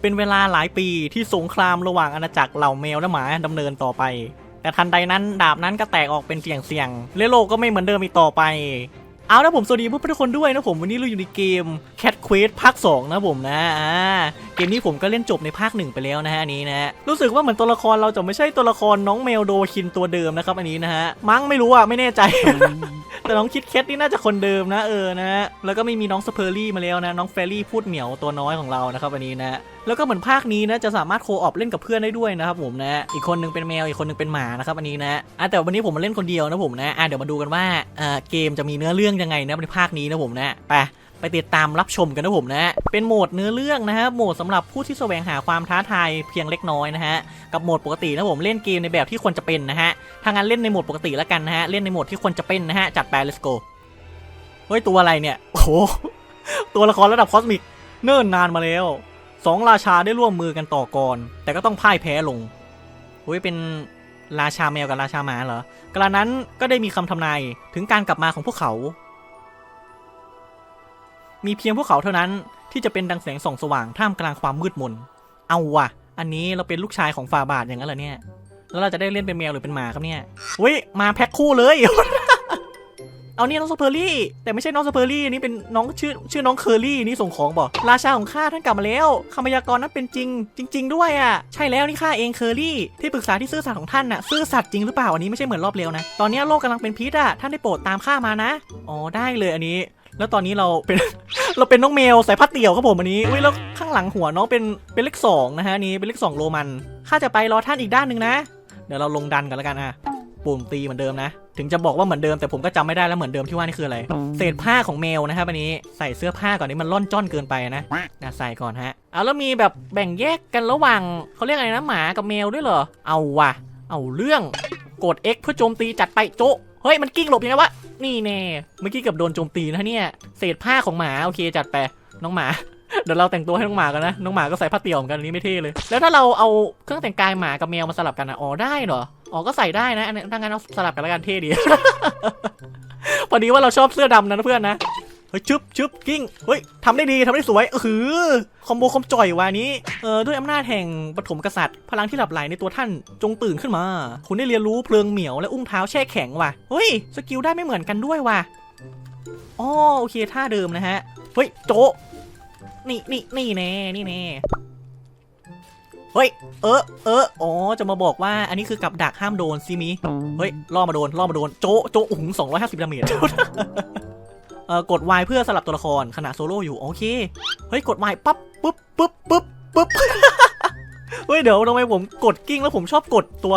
เป็นเวลาหลายปีที่สงครามระหว่างอาณาจักรเหล่าแมวและหมาดำเนินต่อไป แต่ทันใดนั้นดาบนั้นก็แตกออกเป็นเสี่ยงเสียงๆและโลกก็ไม่เหมือนเดิมอีกต่อไป เอานะผมสวัสดีเพื่อนๆทุกคนด้วยนะผมวันนี้เราอยู่ในเกม Cat Quest ภาค2นะผมนะอ่าเกมนี้ผมก็เล่นจบในภาคหนึ่งไปแล้วนะฮะอันนี้นะฮะรู้สึกว่าเหมือนตัวละครเราจะไม่ใช่ตัวละครน้องแมวโดคินตัวเดิมนะครับอันนี้นะฮะมั้งไม่รู้อะไม่แน่ใจแต่น้องคิดแคทนี่น่าจะคนเดิมนะเออนะฮะแล้วก็ไม่มีน้องสเปอร์รี่มาแล้วนะน้องเฟรรี่พูดเหมียวตัวน้อยของเรานะครับอันนี้นะ แล้วก็เหมือนภาคนี้นะจะสามารถโคออปเล่นกับเพื่อนได้ด้วยนะครับผมนะอีกคนนึงเป็นแมวอีกคนนึงเป็นหมานะครับอันนี้นะอะแต่วันนี้ผมมาเล่นคนเดียวนะผมนะอะเดี๋ยวมาดูกันว่าเอ่อเกมจะมีเนื้อเรื่องยังไงนะในภาคนี้นะผมนะไปไปติดตามรับชมกันนะผมนะ เป็นโหมดเนื้อเรื่องนะฮะ โหมดสำหรับผู้ที่แสวงหาความท้าทายเพียงเล็กน้อยนะฮะ กับโหมดปกตินะผมเล่นเกมในแบบที่ควรจะเป็นนะฮะ ถ้างั้นเล่นในโหมดปกติแล้วกันนะฮะ เล่นในโหมดที่ควรจะเป็นนะฮะ จัดไป let's go เฮ้ยตัวอะไรเนี่ย โอ้โห ตัวละครระดับคอสมิกเนิ่นนานมาแล้ว สองราชาได้ร่วมมือกันต่อกร แต่ก็ต้องพ่ายแพ้ลงเฮ้ยเป็นราชาแมวกับราชาหมาเหรอกระนั้นก็ได้มีคำทำนายถึงการกลับมาของพวกเขา มีเพียงพวกเขาเท่านั้นที่จะเป็นดังแสงส่องสว่างท่ามกลางความมืดมน เอาว่ะ อันนี้เราเป็นลูกชายของฟาบาทอย่างนั้นเหรอเนี่ย แล้วเราจะได้เล่นเป็นแมวหรือเป็นหมาครับเนี่ยเฮ้ยมาแพ็คคู่เลย เอานี่น้องสเปอร์รี่ แต่ไม่ใช่น้องสเปอร์รี่นี่เป็นน้องชื่อชื่อน้องเคอรี่นี่ส่งของบอกราชาของข้าท่านกลับมาแล้วคำพยากรณ์นั้นเป็นจริง จริง ๆ ด้วยอะใช่แล้วนี่ข้าเองเคอรี่ที่ปรึกษาที่ซื่อสัตย์ของท่านน่ะซื่อสัตย์จริงหรือเปล่าอันนี้ไม่ใช่เหมือนรอบเร็วนะตอนนี้โลกกำลังเป็นพิษอะท่านได้โปรดตามข้ามานะอ๋อได้เลยอันนี้แล้วตอนนี้เราเป็น เราเป็นน้องแมวใส่ผ้าเตี่ยวครับผมอันนี้อุ้ยแล้วข้างหลังหัวน้องเป็นเป็นเลขสองนะฮะนนี้เป็นเลขสองโรมันข้าจะไปรอท่านอีกด้านหนึ่งนะ เดี๋ยวเราลงดันกันแล้วกันอะปุ่มตีเหมือนเดิมนะ ถึงจะบอกว่าเหมือนเดิมแต่ผมก็จำไม่ได้แล้วเหมือนเดิมที่ว่านี่คืออะไร เศษผ้าของแมวนะครับอันนี้ใส่เสื้อผ้าก่อนนี้มันล่อนจ้อนเกินไปนะนะใส่ก่อนฮะเอาแล้วมีแบบแบ่งแยกกันระหว่างเขาเรียกอะไรนะหมากับแมวด้วยเหรอเอาว่ะ เอาเรื่องกด X เพื่อโจมตีจัดไปโจะเฮ้ยมันกิ้งหลบยังไงวะนี่แน่เมื่อกี้เกับโดนโจมตีนะเนี่ยเศษผ้าของหมาโอเคจัดไปน้องหมาเดี๋ยวเราแต่งตัวให้น้องหมากันนะน้องหมาก็ใส่ผ้าเตี่ยวเหมือนกันอันนี้ไม่เท่เลย แล้วถ้าเราเอาเครื่องแต่งกายหมากับแมวมาสลับกันนะอ๋อได้เหรอ อ๋อก็ใส่ได้นะอันนี้ถ้างั้นเอาสลับกันแล้วกันเท่ดี พอดีว่าเราชอบเสื้อดำนะเพื่อนนะ เฮ้ยชึบชึบกิ้ง เฮ้ยทำได้ดีทำได้สวยเออคอมโบคอมจ่อยวานี้ เออด้วยอำนาจแห่งปฐมกษัตริย์ พลังที่หลับไหลในตัวท่านจงตื่นขึ้นมา คุณได้เรียนรู้เพลิงเหมียวและอุ้งเท้าแช่แข็งว่ะ เฮ้ยสกิลได้ไม่เหมือนกันด้วยว่ะอ๋อโอเคท่าเดิมนะฮะ เฮ้ยโจนี่นี่นี่แน่นี่แน่ เฮ้ย เออเอออ๋อ จะมาบอกว่าอันนี้คือกับดักห้ามโดนซิมิเฮ้ย ล่อมาโดน ล่อมาโดน โจะโจะอุ๋งสองร้อยห้าสิบดาเมจเออกด Y เพื่อสลับตัวละครขณะโซโล่อยู่ โอเค เฮ้ย กด Y ปั๊บปุ๊บปุ๊บปุ๊บปุ๊บเฮ้ย เดี๋ยวทำไมผมกดกิ้งแล้วผมชอบกดตัว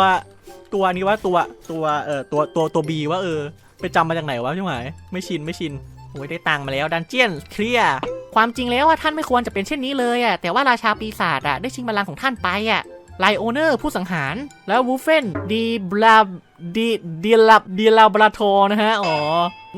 ตัวนี้ว่าตัวตัวเอ่อตัวตัวตัว B ว่าเออ ไปจำมาจากไหนวะใช่ไหมไม่ชินไม่ชินโอ้ยได้ตังค์มาแล้วดันเจียนเคลียร์ ความจริงแล้วว่าท่านไม่ควรจะเป็นเช่นนี้เลยอะแต่ว่าราชาปีศาจอะได้ชิงบัลลังก์ของท่านไปอะไลโอเนอร์ผู้สังหาร แล้ววูเฟนดีบลาดีดีลาดีลาบราโทนะฮะ อ๋อ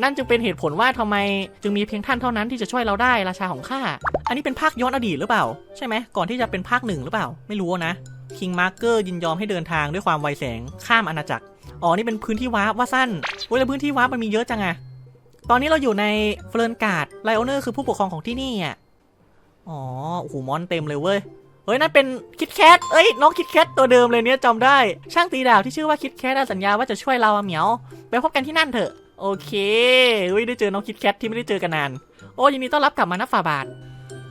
นั่นจึงเป็นเหตุผลว่าทำไมจึงมีเพียงท่านเท่านั้นที่จะช่วยเราได้ราชาของข้า อันนี้เป็นภาคย้อนอดีตหรือเปล่า ใช่ไหม ก่อนที่จะเป็นภาคหนึ่งหรือเปล่า ไม่รู้นะคิงมาร์เกอร์ยินยอมให้เดินทางด้วยความไวแสงข้ามอาณาจักร อ๋อ นี่เป็นพื้นที่วาร์ปว่าสั้นเว้ยแล้วพื้นที่วาร์ปมันมีเยอะจังอะ ตอนนี้เราอยู่ในเฟรนการ์ดไลโอเนอร์คือผู้ปกครองของที่นี่อะ อ๋อโอ้โหมอนเต็มเลยเว้ย เฮ้ยนั่นเป็นคิดแคทเอ้ยน้องคิดแคทตัวเดิมเลยเนี่ยจำได้ ช่างตีดาวที่ชื่อว่าคิดแคทสัญญาว่าจะช่วยเราอะเหมียว ไปพบกันที่นั่นเถอะ โอเคเฮ้ยได้เจอน้องคิดแคทที่ไม่ได้เจอกันนาน โอ้ยินดีต้อนรับกลับมานะฝาบาท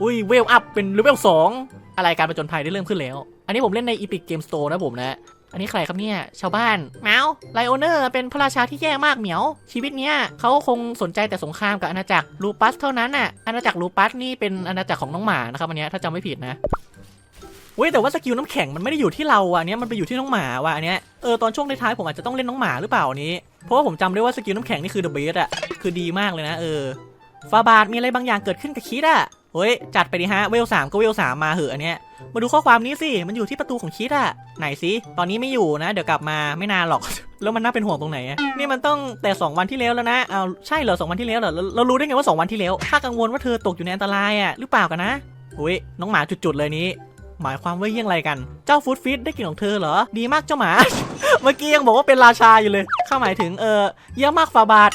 อุ้ยเวลอัพเป็นเลเวลสองอะไรการประจนภัยได้เริ่มขึ้นแล้ว อันนี้ผมเล่นใน Epic Game Store นะผมนะ อันนี้ใครครับเนี่ย ชาวบ้านแมวไลโอเนอร์เป็นพระราชาที่แย่มากเหมียว ชีวิตเนี้ยเขาคงสนใจแต่สงครามกับอาณาจักรลูปัสเท่านั้นน่ะอาณาจักรลูปัสนี่เป็นอาณาจักรของน้องหมานะครับอันเนี้ยถ้าจำไม่ผิดนะเว้ยแต่ว่าสกิลน้ำแข็งมันไม่ได้อยู่ที่เราอะเนี้ยมันไปอยู่ที่น้องหมาว่ะอันเนี้ยเออตอนช่วงท้ายๆผมอาจจะต้องเล่นน้องหมาหรือเปล่านี้ เพราะว่าผมจำได้ว่าสกิลน้ำแข็งนี่คือเดอะเบสอะคือดีมากเลยนะเออฟาบาทมีอะไรบางอย่างเกิดขึ้นกับคิดอะ เฮ้ย จัดไปดิฮะ เวลสามก็เวลสามมาเหอะอันเนี้ย มาดูข้อความนี้สิ มันอยู่ที่ประตูของคิดอะไหนสิ ตอนนี้ไม่อยู่นะ เดี๋ยวกลับมาไม่นานหรอก แล้วมันน่าเป็นห่วงตรงไหนนี่มันต้องแต่ 2 วันที่แล้วแล้วนะ เอาใช่เหรอสองวันที่แล้วเหรอ เรารู้ได้ไงว่า 2 วันที่แล้วข้ากังวลว่าเธอตกอยู่ในอันตรายอะหรือเปล่ากันนะอุ้ย น้องหมาจุดๆเลยนี้ หมายความว่าเยี่ยงไรกัน เจ้าฟูดฟิตได้กลิ่นของเธอเหรอ ดีมากเจ้าหมา เมื่อกี้ยังบอกว่าเป็นราชาอยู่เลย ข้าหมายถึงเออเยี่ยมมากฟาบาท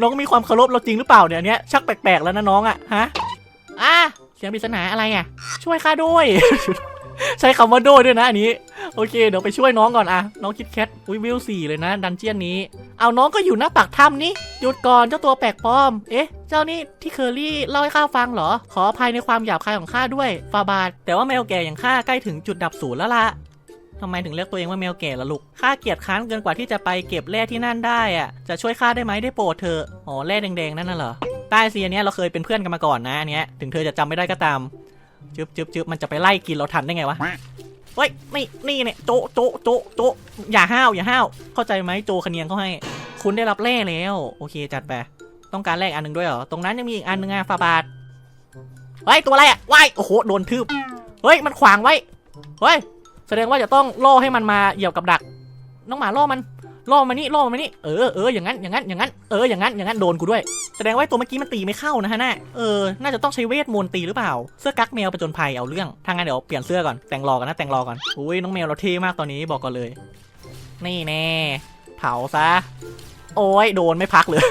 น้องมีความเคารพเราจริงหรือเปล่าเนี่ยเนี้ยชักแปลกๆแล้วนะน้องอะฮะ อะสียงปริศนาอะไรอะ ช่วยข้าด้วย ใช้คำว่าโด้วยด้วยนะอันนี้ โอเค เดี๋ยวไปช่วยน้องก่อนอะน้องคิดแคทอุ้ยวิวสี่เลยนะ ดันเจียนนี้ เอาน้องก็อยู่หน้าปากถ้ำนี่หยุดก่อนเจ้าตัวแปลกปลอม เอ๊ะ เจ้านี่ที่เคอรี่เล่าให้ข้าฟังเหรอ ขออภัยในความหยาบคายของข้าด้วยฟาบาทแต่ว่าแมวแก่อย่างข้าใกล้ถึงจุดดับศูนย์แล้วล่ะทำไมถึงเรียกตัวเองว่าแมวแก่ละลูก ข้าเกียจค้านเกินกว่าที่จะไปเก็บแร่ที่นั่นได้อะจะช่วยข้าได้ไหมได้โปรดเธอะ อ๋อแร่แดงๆนั่นน่ะเหรอ ใต้เซียเนี้ยเราเคยเป็นเพื่อนกันมาก่อนนะอันเนี้ยถึงเธอจะจำไม่ได้ก็ตามจึ๊บจึ๊บจึ๊บมันจะไปไล่กินเราทันได้ไงวะเฮ้ยนี่นี่เนี่ยโจะโจะโจะโจะอย่าห้าวอย่าห้าวเข้าใจไหมโจคะเนียงเขาให้ คุณได้รับแร่แล้ว โอเคจัดไปต้องการแลกอันหนึงด้วยเหรอตรงนั้นยังมีอีกอันหนึงอะฟาบาทเฮ้ยตัวอะไรอะว่ายโอ้โหโดนทืบเฮ้ยมันขวางไว้เฮ้ยแสดงว่าจะต้องล่อให้มันมาเหยียบกับดัก น้องหมาล่อมัน ล่อมานี่ล่อมานี่เออเอออย่างนั้นอย่างนั้นอย่างนั้นเอออย่างนั้นอย่างนั้นโดนกูด้วย แสดงว่าตัวเมื่อกี้มันตีไม่เข้านะฮะน่าเออน่าจะต้องใช้เวทมนต์ตีหรือเปล่า เสื้อกั๊กแมวประจนภัยเอาเรื่องถ้างั้นเดี๋ยวเปลี่ยนเสื้อก่อนแต่งรอกันนะแต่งรอก่อนอุ้ยน้องแมวเราเท่มากตอนนี้บอกก่อนเลย นี่แน่เผาซะโอ้ยโดนไม่พักเลย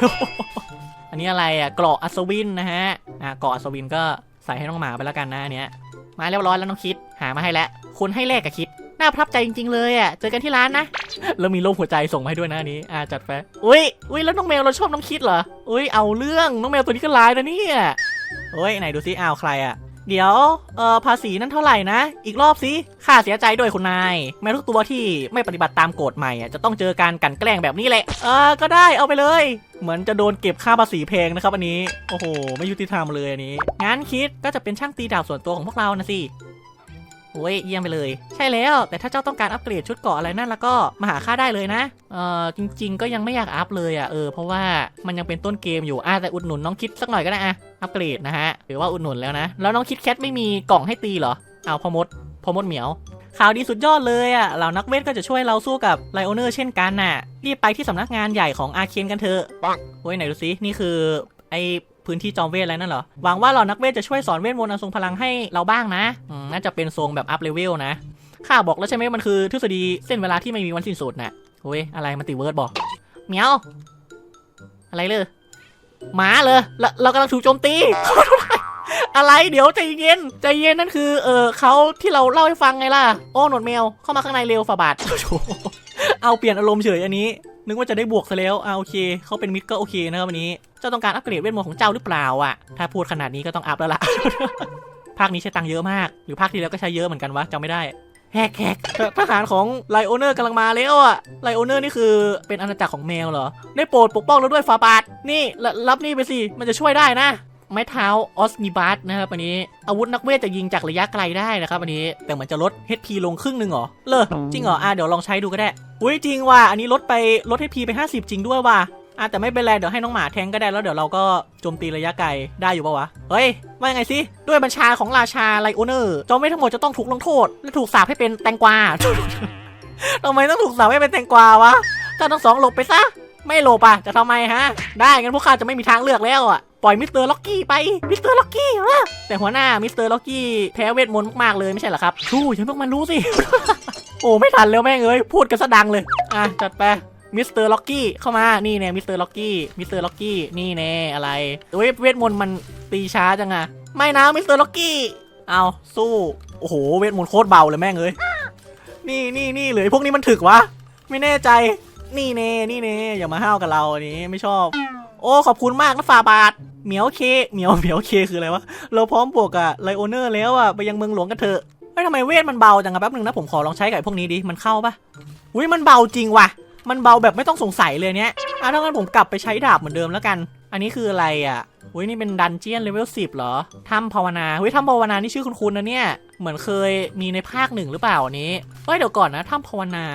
อันนี้อะไรอะเกราะอัศวินนะฮะอะเกราะอัศวินก็ใส่ให้น้องหมาไปแล้วกันนะอันเนี้ยมาเรียบร้อยแล้วน้องคิดหามาให้แล้วคุณให้แลกกับคิด น่าประทับใจจริงๆเลยอะ เจอกันที่ร้านนะ แล้วมีรูปหัวใจส่งมาให้ด้วยนะอันนี้อ่าจัดไป อุ้ยอุ้ยแล้วน้องแมวเราชอบน้องคิดเหรอ อุ้ยเอาเรื่องน้องแมวตัวนี้ก็ร้ายนะเนี่ยเฮ้ยไหนดูซิอ้าวใครอะ เดี๋ยวเอ่อภาษีนั่นเท่าไหร่นะ อีกรอบสิข้าเสียใจด้วยคุณนาย แม้ทุกตัวที่ไม่ปฏิบัติตามกฎใหม่อะจะต้องเจอการกลันแกล้งแบบนี้แหละ เออก็ได้เอาไปเลย เหมือนจะโดนเก็บค่าภาษีแพงนะครับอันนี้ โอ้โห ไม่ยุติธรรมเลยอันนี้ งั้นคิดก็จะเป็นช่างตีดาบส่วนตัวของพวกเรานะสิ โอ้ยเยี่ยมไปเลย ใช่แล้ว แต่ถ้าเจ้าต้องการอัปเกรดชุดเกราะอะไรนั่นแล้วก็มาหาข้าได้เลยนะ เออจริง ๆ ก็ยังไม่อยากอัพเลยอะเออเพราะว่ามันยังเป็นต้นเกมอยู่อะแต่อุดหนุนน้องคิดสักหน่อยก็ได้อะอัปเกรดนะฮะหรือว่าอุดหนุนแล้วนะ แล้วน้องคิดแคทไม่มีกล่องให้ตีเหรอเอาพอมดพอมดเหมียวข่าวดีสุดยอดเลยอะเหล่านักเวทก็จะช่วยเราสู้กับไลโอเนอร์เช่นกันน่ะรีบไปที่สำนักงานใหญ่ของอาเคนกันเถอะโอ้ยไหนดูสินี่คือไอ พื้นที่จอมเวทอะไรนั่นเหรอ หวังว่าเหล่านักเวทจะช่วยสอนเวทมนต์อันทรงพลังให้เราบ้างนะอืมน่าจะเป็นทรงแบบอัพเลเวลนะ ข้าบอกแล้วใช่ไหมมันคือทฤษฎีเส้นเวลาที่ไม่มีวันสิ้นสุดน่ะโอ้ยอะไรมันติเวิร์ดบอกเหมียวอะไรเลยหมาเลยเราเรากำลังถูกโจมตีอะไรเดี๋ยวใจเย็นใจเย็นนั่นคือ เออเขาที่เราเล่าให้ฟังไงล่ะ โอ้หนวดแมวเข้ามาข้างในเร็วฝาบาท เอาเปลี่ยนอารมณ์เฉยอันนี้ นึกว่าจะได้บวกซะแล้วอ่าโอเคเขาเป็นมิตรก็โอเคนะครับวันนี้ เจ้าต้องการอัปเกรดเวทมนต์ของเจ้าหรือเปล่าอะ ถ้าพูดขนาดนี้ก็ต้องอัพแล้วล่ะ ภาคนี้ใช้ตังค์เยอะมาก หรือภาคที่แล้วก็ใช้เยอะเหมือนกันวะจำไม่ได้แฮกแฮกทหารของไลโอเนอร์กำลังมาแล้วอะไลโอเนอร์นี่คือเป็นอาณาจักรของแมวเหรอ ได้โปรดปกป้องเราด้วยฟาบาทนี่รับนี่ไปสิ มันจะช่วยได้นะ ไม้เท้าออสนิบัสนะครับอันนี้ อาวุธนักเวทจะยิงจากระยะไกลได้นะครับอันนี้แต่มันจะลด HP ลงครึ่งหนึ่งเหรอเลอจริงเหรออะเดี๋ยวลองใช้ดูก็ได้อุ้ยจริงว่ะอันนี้ลดไปลด HP ไป 50 จริงด้วยว่ะอะแต่ไม่เป็นไรเดี๋ยวให้น้องหมาแทงก็ได้แล้วเดี๋ยวเราก็โจมตีระยะไกลได้อยู่ปะวะเฮ้ยว่ายังไงสิด้วยบัญชาของราชาไลโอเนอร์จอมเวททั้งหมดจะต้องถูกลงโทษ และถูกสาปให้เป็นแตงกวาทำไมต้องถูกสาปให้เป็นแตงกวาวะถ้าทั้งสองหลบไปซะไม่หลบอะจะทำไมฮะ ได้งั้นพวกข้าจะไม่มีทางเลือกแล้วอะ ปล่อยมิสเตอร์ล็อกกี้ไปมิสเตอร์ล็อกกี้วะแต่หัวหน้ามิสเตอร์ล็อกกี้แพ้เวทมนต์มากๆเลยไม่ใช่เหรอครับชู้ฉันพวกมันรู้สิ โอ้ไม่ทันแล้วแม่งเอ้ยพูดกันซะดังเลย อะจัดไปมิสเตอร์ล็อกกี้เข้ามา นี่แน่มิสเตอร์ล็อกกี้ มิสเตอร์ล็อกกี้ นี่แน่อะไรเว้ยเวทมนต์มันตีช้าจังอะไม่นะมิสเตอร์ล็อกกี้ เอาสู้ โอ้โห เวทมนต์โคตรเบาเลยแม่งเอ้ย นี่นี่นี่เลยพวกนี้มันถึกวะ ไม่แน่ใจ นี่เน่นี่เน่อย่ามาห้าวกับเราอันนี้ไม่ชอบ โอ้ขอบคุณมากนะฟาบาท เหมียวเคเหมียวเหมียวเคคืออะไรวะ เราพร้อมบวกกับไลโอเนอร์แล้วอะไปยังเมืองหลวงกันเถอะเฮ้ยทำไมเวทมันเบาจังอะแป๊บนึงนะผมขอลองใช้กับไอ้พวกนี้ดิ มันเข้าปะอุ้ยมันเบาจริงว่ะ มันเบาแบบไม่ต้องสงสัยเลยเนี้ยอะถ้างั้นผมกลับไปใช้ดาบเหมือนเดิมแล้วกัน อันนี้คืออะไรอะอุ้ยนี่เป็นดันเจียนเลเวลสิบเหรอถ้ำภาวนาเฮ้ยถ้ำภาวนานี่ชื่อคุณๆนะเนี่ย เหมือนเคยมีในภาคหนึ่งหรือเปล่าอันนี้เฮ้ยเดี๋ยวก่อนนะถ้ำภาวนา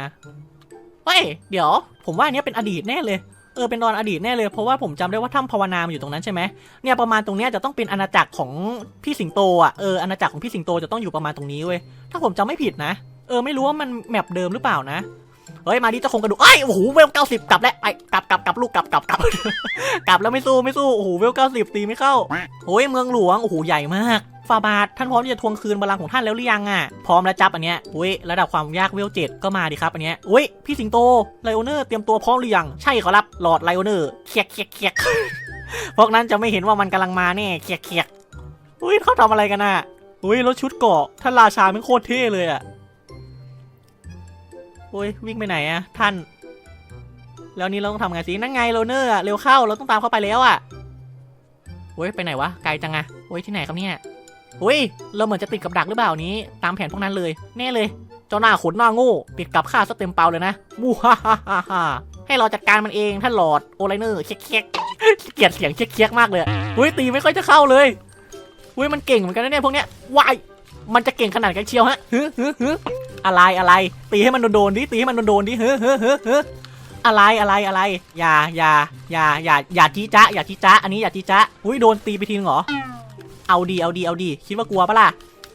เฮ้ยเดี๋ยว ผมว่าอันนี้เป็นอดีตแน่เลย เออเป็นตอนอดีตแน่เลยเพราะว่าผมจำได้ว่าถ้ำภาวนามอยู่ตรงนั้นใช่ไหมเนี่ยประมาณตรงเนี้ยจะต้องเป็นอาณาจักรของพี่สิงโตอะเอออาณาจักรของพี่สิงโตจะต้องอยู่ประมาณตรงนี้เว้ยถ้าผมจำไม่ผิดนะ เออไม่รู้ว่ามันแมปเดิมหรือเปล่านะ เฮ้ยมาดิเจ้าคงกระดูกเอ้ยโอ้โหเวลเก้าสิบกลับแล้วไปกลับกลับกลับลูกกลับกลับกลับกลับแล้วไม่สู้ไม่สู้โอ้โหเวลเก้าสิบตีไม่เข้าโอ้ยเมืองหลวงโอ้โหใหญ่มากฟาบาทท่านพร้อมที่จะทวงคืนบัลลังของท่านแล้วหรือยังอะ พร้อมแล้วจับอันเนี้ยอุ้ยระดับความยากเวลเจ็ดก็มาดิครับอันเนี้ยอุ้ยพี่สิงโตไลโอเนอร์เตรียมตัวพร้อมหรือยังใช่ขอรับหลอดไลโอเนอร์เคียกเคียกเคียกพวกนั้นจะไม่เห็นว่ามันกำลังมาแน่เคียกเคียกอุ้ยเขาทำอะไรกันน่ะอุ้ยรถชุดเกาะท่านราชาเป็นโคตรเท่เลยอะ โอ้ยวิ่งไปไหนอะท่าน แล้วนี่เราต้องทำไงสินั่นไงโรเนอร์อะเร็วเข้าเราต้องตามเข้าไปแล้วอะเฮ้ยไปไหนวะไกลจังอะเฮ้ยที่ไหนครับเนี่ยอุ้ยเราเหมือนจะติดกับดักหรือเปล่านี้ ตามแผนพวกนั้นเลยแน่เลยเจ้าหน้าขนหน้าโง่ติดกับข้าซะเต็มเปล่าเลยนะมูฮ่าฮ่าฮ่าฮ่าให้เราจัดการมันเองท่านหลอดโอไลเนอร์เคียกเกเกลียดเสียงเคียกเคียกมากเลยอะเฮ้ยตีไม่ค่อยจะเข้าเลยเฮ้ยมันเก่งเหมือนกันนะเนี่ยพวกเนี้ยวายมันจะเก่งขนาดกันเชียวฮะฮึฮึฮึ อะไรอะไร ตีให้มันโดนๆดิตีให้มันโดนๆดิเฮึฮึฮึฮึอะไรอะไรอะไร อย่าอย่าอย่าอย่าอย่าจี้จ้าอย่าจี้จ้าอันนี้อย่าจี้จ้าอุ้ยโดนตีไปทีนึงเหรอเอาดีเอาดีเอาดีคิดว่ากลัวปะล่ะ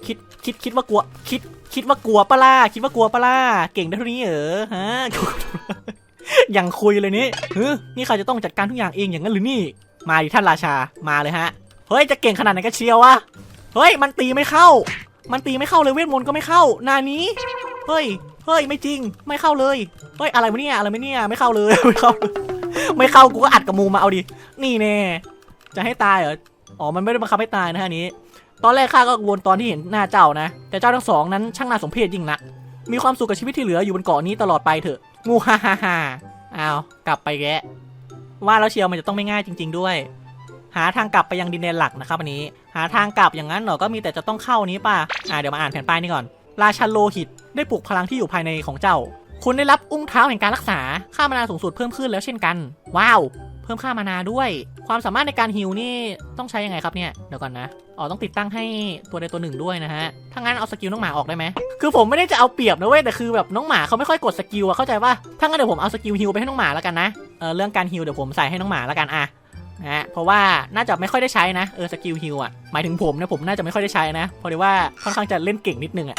คิดคิดคิดว่ากลัว คิดคิดว่ากลัวปะล่ะคิดว่ากลัวปะล่ะเก่งได้เท่านี้เหรอฮะอย่างคุยเลยนี่เฮ้นี่เขาจะต้องจัดการทุกอย่างเองอย่างนั้นหรือนี่ มาดิท่านราชามาเลยฮะเฮ้ยจะเก่งขนาดไหนกันเชียววะเฮ้ยมันตีไม่เข้า มันตีไม่เข้าเลยเวทมนต์ก็ไม่เข้า นานี้ เฮ้ย เฮ้ย ไม่จริง ไม่เข้าเลย เฮ้ย อะไรวะเนี่ย อะไรไม่เนี่ย ไม่เข้าเลย ไม่เข้าเลยไม่เข้า กูก็อัดกับมูมาเอาดิ นี่แน่ จะให้ตายเหรอ อ๋อ มันไม่ได้บังคับให้ตายนะฮะนี้ ตอนแรกข้าก็กังวลตอนที่เห็นหน้าเจ้านะ แต่เจ้าทั้งสองนั้นช่างน่าสมเพชยิ่งนัก มีความสุขกับชีวิตที่เหลืออยู่บนเกาะนี้ตลอดไปเถอะ งูฮ่าฮ่าฮ่าอ้าว กลับไปแกะ ว่าแล้วเชียวมันจะต้องไม่ง่ายจริง ๆ ด้วย หาทางกลับไปยังดินแดนหลักนะครับอันนี้ หาทางกลับอย่างนั้นเหรอ ก็มีแต่จะต้องเข้านี้ป่ะ อ่าเดี๋ยวมาอ่านแผ่นป้ายนี้ก่อน ราชันโลหิต ได้ปลุกพลังที่อยู่ภายในของเจ้า คุณได้รับอุ้งเท้าแห่งการรักษา ค่ามานาสูงสุดเพิ่มขึ้นแล้วเช่นกัน ว้าว เพิ่มค่ามานาด้วย ความสามารถในการฮิวนี่ต้องใช้ยังไงครับเนี่ย เดี๋ยวก่อนนะ อ๋อ ต้องติดตั้งให้ตัวใดตัวหนึ่งด้วยนะฮะ ถ้างั้นเอาสกิลน้องหมาออกได้ไหม คือผมไม่ได้จะเอาเปรียบนะเว้ย แต่คือแบบน้องหมาเขาไม่ค่อยกดสกิลอะเข้าใจป่ะถ้างั้นเดี๋ยวผมเอาสกิลฮิวไปให้น้องหมาแล้วกันนะ เออ เรื่องการฮิวเดี๋ยวผมใส่ให้น้องหมาแล้วกันอะนะฮะเพราะว่าน่าจะไม่ค่อยได้ใช้นะเออสกิลฮิวอะหมายถึงผมนะผมน่าจะไม่ค่อยได้ใช้นะเพราะว่าค่อนข้างจะเล่นเก่งนิดนึงอะ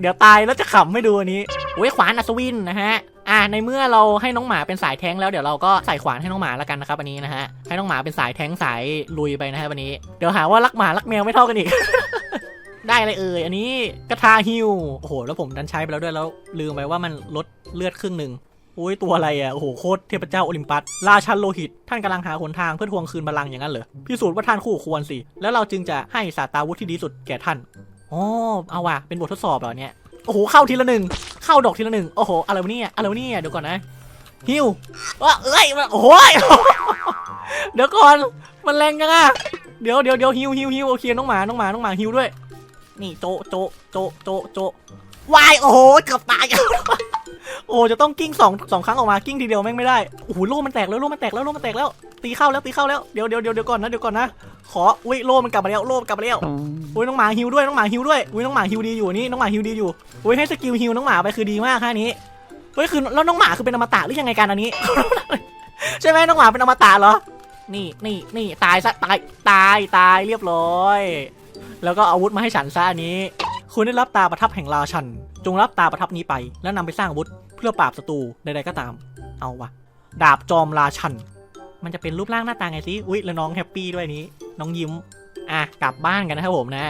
เดี๋ยวตายแล้วจะขำให้ดูอันนี้โอ้ยขวานอัศวินนะฮะอ่าในเมื่อเราให้น้องหมาเป็นสายแท้งแล้วเดี๋ยวเราก็ใส่ขวานให้น้องหมาแล้วกันนะครับอันนี้นะฮะให้น้องหมาเป็นสายแท้งสายลุยไปนะฮะวันนี้ เดี๋ยวหาว่ารักหมารักแมวไม่เท่ากันอีก ได้เลยเอ่ยอันนี้กระทาฮิวโอ้โหแล้วผมดันใช้ไปแล้วด้วยแล้วลืมไปว่ามันลดเลือดครึ่งหนึ่งอุ้ยตัวอะไรอะโอ้โหโคตรเทพเจ้าโอลิมปัสราชันโลหิต ท่านกำลังหาหนทางเพื่อทวงคืนบัลลังก์อย่างนั้นเหรอพิสูจน์ว่าท่านคู่ควรสิ แล้วเราจึงจะให้สาตาวุธที่ดีสุดแก่ท่าน อ๋อเอาว่ะเป็นบททดสอบเหรอเนี่ยโอ้โหเข้าทีละหนึ่งเข้าดอกทีละหนึ่งโอ้โหอะไรวะเนี่ยอะไรวะเนี่ยเดี๋ยวก่อนนะฮิวว่าเอ้ยโอ้โหยเดี๋ยวก่อนมันแรงจังอะเดี๋ยวเดี๋ยวเดี๋ยวฮิวฮิวฮิวโอเคน้องหมาน้องหมาน้องหมาฮิวด้วย นี่โจโจโจโจโจวายโอ้โหเกือบตายโอ้จะต้องกิ้งสองสองครั้งออกมากิ้งทีเดียวแม่งไม่ได้โอ้โหโล่มันแตกแล้วโล่มันแตกแล้วโล่มันแตกแล้วตีเข้าแล้วตีเข้าแล้วเดี๋ยวเดี๋ยวเดี๋ยวเดี๋ยวก่อนนะเดี๋ยวก่อนนะ ขออุ้ยโล่มันกลับมาแล้วโล่มันกลับมาแล้วอุ้ยน้องหมาฮิวด้วยน้องหมาฮิวด้วยอุ้ยน้องหมาฮิวดีอยู่นี่น้องหมาฮิวดีอยู่อุ้ยให้สกิลฮิวน้องหมาไปคือดีมากค่านี้เฮ้ยคือแล้วน้องหมาคือเป็นอมตะหรือยังไงกันอันนี้ ใช่ไหมน้องหมาเป็นอมตะเหรอ นี่นี่นี่ตายซะตายตายตายเรียบร้อย แล้วก็อาวุธมาให้ฉันซะอันนี้ คุณได้รับตาประทับแห่งราชัน จงรับตาประทับนี้ไป แล้วนำไปสร้างอาวุธ เพื่อปราบศัตรูใดๆก็ตาม เอาวะดาบจอมราชัน มันจะเป็นรูปร่างหน้าตาไงสิอุ๊ยแล้วน้องแฮปปี้ด้วยนี้ น้องยิ้ม อะกลับบ้านกันนะครับผมนะ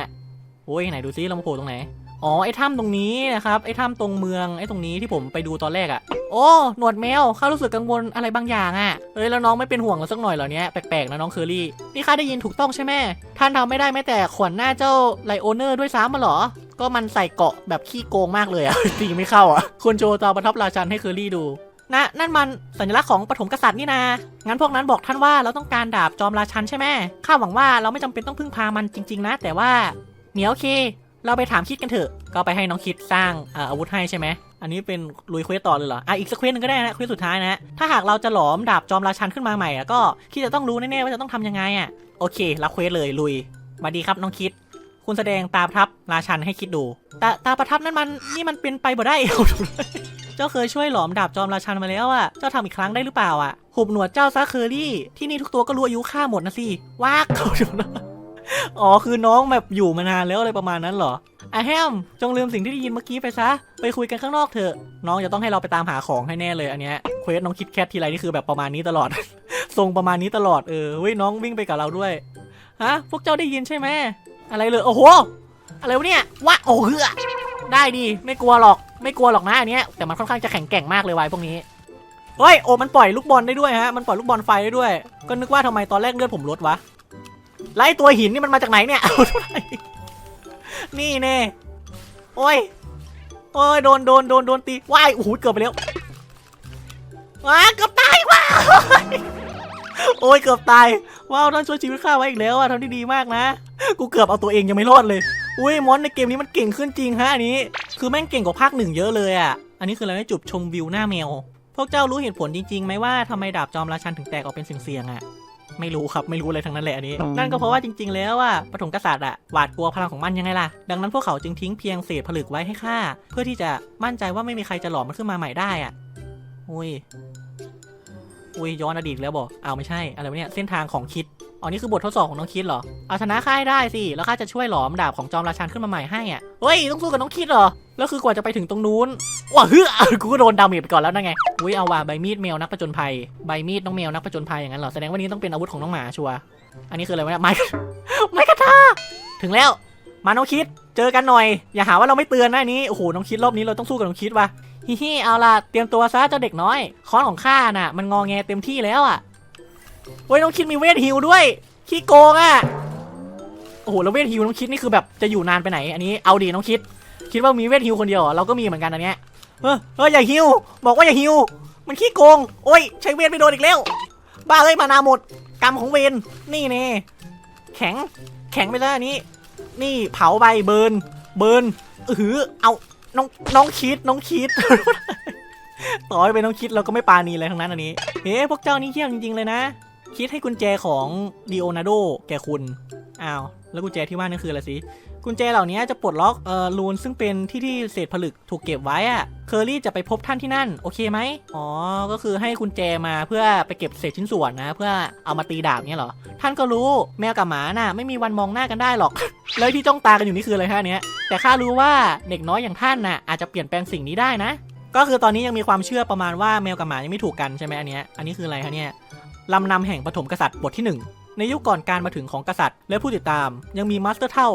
โอ้ยไหนดูซิเรามาโผล่ตรงไหน อ๋อไอ้ถ้ำตรงนี้นะครับไอ้ถ้ำตรงเมืองไอ้ตรงนี้ที่ผมไปดูตอนแรกอะ่ะโอ้หนวดแมวข้ารู้สึกกังวลอะไรบางอย่างอะ่ะเอ้ยแล้วน้องไม่เป็นห่วงเราสักหน่อยเหรอเนี้ยแปลกๆนะน้องเคอรี่นี่ข้าได้ยินถูกต้องใช่ไหมท่านทำไม่ได้แม้แต่ขวัญหน้าเจ้าไลโอเนอร์ด้วยซ้ำมาหรอ ก็มันใส่เกาะแบบขี้โกงมากเลยอะตีไม่เข้าอะควรโชว์ตาประทับราชันให้เคอรี่ดู นะนั่นมันสัญลักษณ์ของปฐมกษัตริย์นี่นา งั้นพวกนั้นบอกท่านว่าเราต้องการดาบจอมราชันใช่ไหมข้าหวังว่าเราไม่จำเป็นต้องพึ่งพามันจริง ๆ นะ แต่ว่าเหมียวเค เราไปถามคิดกันเถอะ ก็ไปให้น้องคิดสร้างอาวุธให้ใช่ไหมอันนี้เป็นลุยเควสต่อเลยเหรอ อะอีกสักเควสหนึงก็ได้นะเควสสุดท้ายนะ ถ้าหากเราจะหลอมดาบจอมราชันขึ้นมาใหม่ก็คิดจะต้องรู้แน่ๆว่าจะต้องทำยังไงอะ โอเค รับเควสเลยลุยมาดีครับน้องคิด คุณแสดงตาประทับราชันให้คิดดู ตาตาประทับนั้นมันนี่มันเป็นไปบ่ได้เจ้าเคยช่วยหลอมดาบจอมราชันมาแล้วอะ เจ้าทำอีกครั้งได้หรือเปล่าอะ หุบหนวดเจ้าซะเคอรี่ ที่นี่ทุกตัวก็รู้อายุค่าหมดนะสิว้ากอ๋อคือน้องแบบอยู่มานานแล้วอะไรประมาณนั้นเหรออะแฮมจงลืมสิ่งที่ได้ยินเมื่อกี้ไปซะ ไปคุยกันข้างนอกเถอะ น้องจะต้องให้เราไปตามหาของให้แน่เลยอันเนี้ยเควสน้องคิดแคททีไรนี่คือแบบประมาณนี้ตลอด ทรงประมาณนี้ตลอดเออเว้ยน้องวิ่งไปกับเราด้วย ฮะ พวกเจ้าได้ยินใช่ไหม อะไรเลยโอ้โหอะไรวะเนี่ยวะโอ้เฮือได้ดีไม่กลัวหรอกไม่กลัวหรอกนะอันเนี้ยแต่มันค่อนข้างจะแข็งแกร่งมากเลยวายพวกนี้เฮ้ยโอ้มันปล่อยลูกบอลได้ด้วยฮะมันปล่อยลูกบอลไฟได้ด้วย ก็นึกว่าทำไมตอนแรกเลือดผมลดวะไล่ตัวหินนี่มันมาจากไหนเนี่ยเอาเท่าไหร่นี่แน่โอ้ยโอ้ยโดนโดนโดนโดนตีว้ายโอ้โหเกือบไปแล้วว้าเกือบตายว้าโอ้ยเกือบตายว้าวท่านช่วยชีวิตข้าไว้อีกแล้วอะทำได้ดีมากนะ กูเกือบเอาตัวเองยังไม่รอดเลย อุ้ยมอนในเกมนี้มันเก่งขึ้นจริงฮะอันนี้ คือแม่งเก่งกว่าภาคหนึ่งเยอะเลยอะ อันนี้คืออะไรนะจุดชมวิวหน้าแมว พวกเจ้ารู้เหตุผลจริงๆไหมว่าทำไมดาบจอมราชันถึงแตกออกเป็นเสียงๆอะ ไม่รู้ครับไม่รู้อะไรทั้งนั้นแหละอันนี้ นั่นก็เพราะว่าจริง ๆ แล้วอะปฐมกษัตริย์อะหวาดกลัวพลังของมันยังไงล่ะ ดังนั้นพวกเขาจึงทิ้งเพียงเศษผลึกไว้ให้ข้าเพื่อที่จะมั่นใจว่าไม่มีใครจะหลอมมันขึ้นมาใหม่ได้อะ อุ้ย อุ้ยย้อนอดีตแล้วบอกอ้าวไม่ใช่อะไรวะเนี่ยเส้นทางของคิด อ๋อนี่คือบททดสอบของน้องคิดเหรอ เอาชนะข้าให้ได้สิ แล้วข้าจะช่วยหลอมดาบของจอมราชันขึ้นมาใหม่ให้อะ เฮ้ย ต้องสู้กับน้องคิดเหรอ แล้วคือกว่าจะไปถึงตรงนู้นว้าเฮ้ยกูก็โดนดาเมจไปก่อนแล้วนั่นไง อุ้ยเอาว่ะใบมีดแมวนักผจญภัย ใบมีดน้องแมวนักผจญภัยอย่างนั้นเหรอ แสดงว่านี้ต้องเป็นอาวุธของน้องหมาชัวร์อันนี้คืออะไรวะไม้ไม้กระทาถึงแล้ว มาน้องคิด เจอกันหน่อย อย่าหาว่าเราไม่เตือนนะนนี้ โอ้โห น้องคิดรอบนี้เราต้องสู้กับน้องคิดว่ะฮิฮิเอาล่ะ เตรียมตัวซะเจ้าเด็กน้อย ค้อนของข้าน่ะ มันงอแงเต็มที่แล้วอะ เว้ยน้องคิดมีเวทฮิลด้วย ขี้โกงอะ โอ้โหแล้วเวทฮิลน้องคิดนี่คือแบบจะอยู่นานไปไหน อันนี้เอาดีน้องคิด คิดว่ามีเวทฮิลคนเดียวเหรอเราก็มีเหมือนกันอันเนี้ยเออเอออย่าฮิลบอกว่าอย่าฮิลมันขี้โกง โอ้ยใช้เวทไม่โดนอีกแล้ว บ้าเอ้ยมานาหมด กรรมของเวนนี่เน่แข็ง แข็งไปแล้วอันนี้ นี่เผาใบเบิร์น เบิร์นเออหือเอาน้องน้องคิดน้องคิดต่อให้เป็นน้องคิดเราก็ไม่ปานีอะไรทั้งนั้นอันนี้ เฮ้พวกเจ้านี่เที่ยงจริงๆเลยนะ คิดให้กุญแจของดิโอนาโดแก่คุณ อ้าว แล้วกุญแจที่ว่านี่นคืออะไรสิ กุญแจเหล่านี้จะปลดล็อกเอ่อรูนซึ่งเป็นที่ที่เศษผลึกถูกเก็บไว้อะเคอรี่จะไปพบท่านที่นั่น โอเคไหมอ๋อ ก็คือให้กุญแจมาเพื่อไปเก็บเศษชิ้นส่วนนะ เพื่อเอามาตีดาบเนี่ยเหรอ ท่านก็รู้แมวกับหมาน่ะ ไม่มีวันมองหน้ากันได้หรอกแล้วที่จ้องตากันอยู่นี่คืออะไรฮะเนี้ย แต่ข้ารู้ว่าเด็กน้อยอย่างท่านน่ะอาจจะเปลี่ยนแปลงสิ่งนี้ได้นะก็คือตอนนี้ยังมีความเชื่อประมาณว่าแมวกับหมายังไม่ถูกกันใช่ไหมอันเนี้ย อันนี้คืออะไรคะเนี่ย ลำนำแห่งปฐมกษัตริย์บทที่หนึ่งในยุคก่อนการมาถึงของกษัตริย์ และผู้ติดตาม ยังมีมาสเตอร์เท่า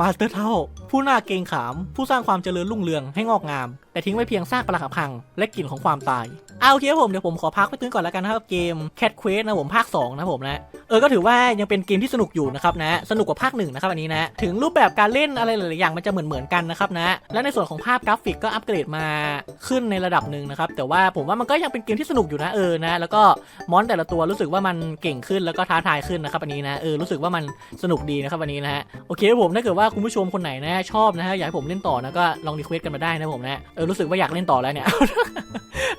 มาสเตอร์เท่า ผู้น่าเกรงขาม ผู้สร้างความเจริญรุ่งเรืองให้งอกงามแต่ทิ้งไว้เพียงซากปรักหักพัง และกลิ่นของความตายเอาโอเคครับผมเดี๋ยวผมขอพักไปตื้นก่อนแล้วกันนะครับเกม Cat Quest นะผมภาค 2 นะผมนะ เออก็ถือว่ายังเป็นเกมที่สนุกอยู่นะครับนะ สนุกกว่าภาคหนึ่งนะครับอันนี้นะ ถึงรูปแบบการเล่นอะไรหลายๆอย่างมันจะเหมือนเหมือนกันนะครับนะ และในส่วนของภาพกราฟิกก็อัปเกรดมาขึ้นในระดับหนึ่งนะครับแต่ว่าผมว่ามันก็ยังเป็นเกมที่สนุกอยู่นะเออนะแล้วก็มอนแต่ละตัวรู้สึกว่ามันเก่งขึ้นแล้วก็ท้าทายขึ้นนะครับอันนี้นะเออรู้สึกว่ามันสนุกดีนะครับอันนี้นะฮะโอเคครับผมถ้าเกิดว่าคุณผู้ชมคนไหนนะชอบนะฮะอยากให้ผมเล่นต่อนะก็ลองรีเควสกันมาได้นะผมนะเออรู้สึกว่าอยากเล่นต่อแล้วเนี่ย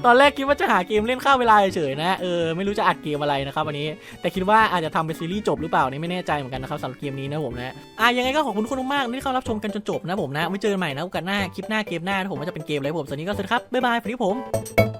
ตอนแรกคิดว่าจะหาเกมเล่นข้าวเวลาเฉยๆนะ เออไม่รู้จะอัดเกมอะไรนะครับวันนี้ แต่คิดว่าอาจจะทำเป็นซีรีส์จบหรือเปล่านี่ไม่แน่ใจเหมือนกันนะครับสำหรับเกมนี้นะผมนะอะยังไงก็ขอบคุณคุณมากที่เข้ารับชมกันจนจบนะผมนะ ไว้เจอกันใหม่นะโอกาสหน้าคลิปหน้าเกมหน้านะผมว่าจะเป็นเกมอะไรผมสวัสดีก็สวัสดีครับบ๊ายบายสวัสดีผม